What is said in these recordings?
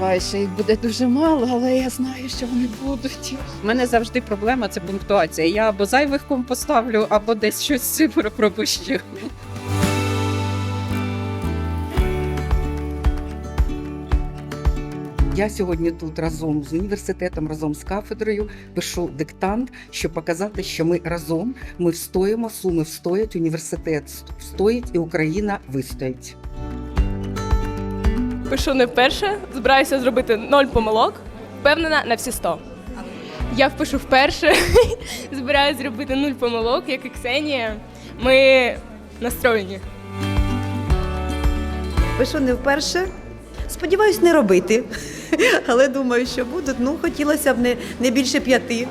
сподіваюся, що їх буде дуже мало, але я знаю, що вони будуть. У мене завжди проблема це пунктуація. Я або зайвих ком поставлю, або десь щось пропущу. Я сьогодні тут разом з університетом, разом з кафедрою пишу диктант, щоб показати, що ми разом ми встоїмо, суми встоять, університет встоїть і Україна вистоїть. Пишу не вперше, збираюся зробити ноль помилок, впевнена на всі 100. Я впишу вперше, збираюся зробити нуль помилок, як і Ксенія. Ми настроєні. Пишу не вперше. Сподіваюсь, не робити. Але думаю, що будуть. Ну, хотілося б не, не більше п'яти.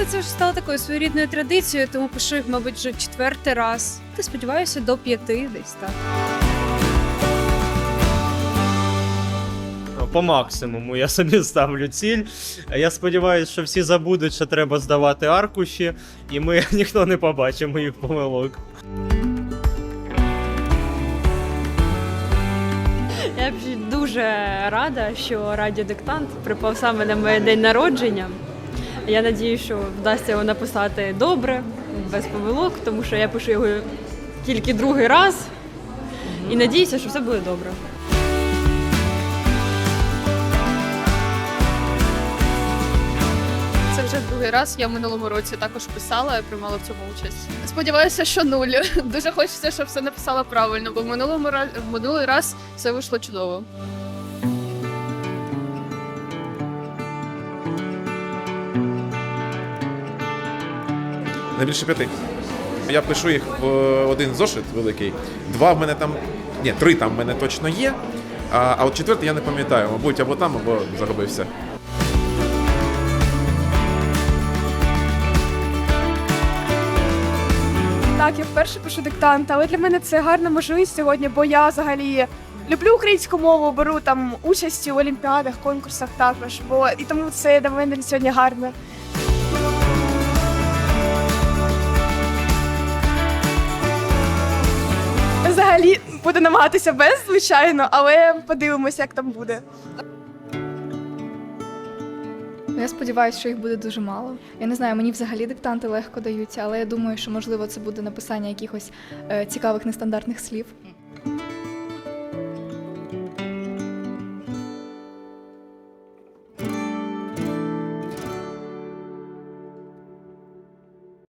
Диктанти це вже стало такою своєрідною традицією, тому пишу їх, мабуть, вже четвертий раз. Та сподіваюся, до п'яти десь так. По максимуму я собі ставлю ціль. Я сподіваюся, що всі забудуть, що треба здавати аркуші, і ми ніхто не побачить моїх помилок. Я дуже рада, що радіодиктант припав саме на моє день народження. Я надію, що вдасться його написати добре, без помилок, тому що я пишу його тільки другий раз. І надіюся, що все буде добре. Це вже другий раз. Я в минулому році також писала і приймала в цьому участь. Сподіваюся, що нуль. Дуже хочеться, щоб все написала правильно, бо в минулому ра- в минулий раз все вийшло чудово. Не більше п'яти. Я пишу їх в один зошит великий. Два в мене там. Ні, три там в мене точно є. А, а от четвертий я не пам'ятаю, мабуть, або там, або загубився. Так, я вперше пишу диктант, але для мене це гарна можливість сьогодні, бо я взагалі люблю українську мову, беру там участь у олімпіадах, конкурсах також. Бо і тому це для мене сьогодні гарно. Буду намагатися без, звичайно, але подивимося, як там буде. Я сподіваюся, що їх буде дуже мало. Я не знаю, мені взагалі диктанти легко даються, але я думаю, що можливо це буде написання якихось е, цікавих нестандартних слів.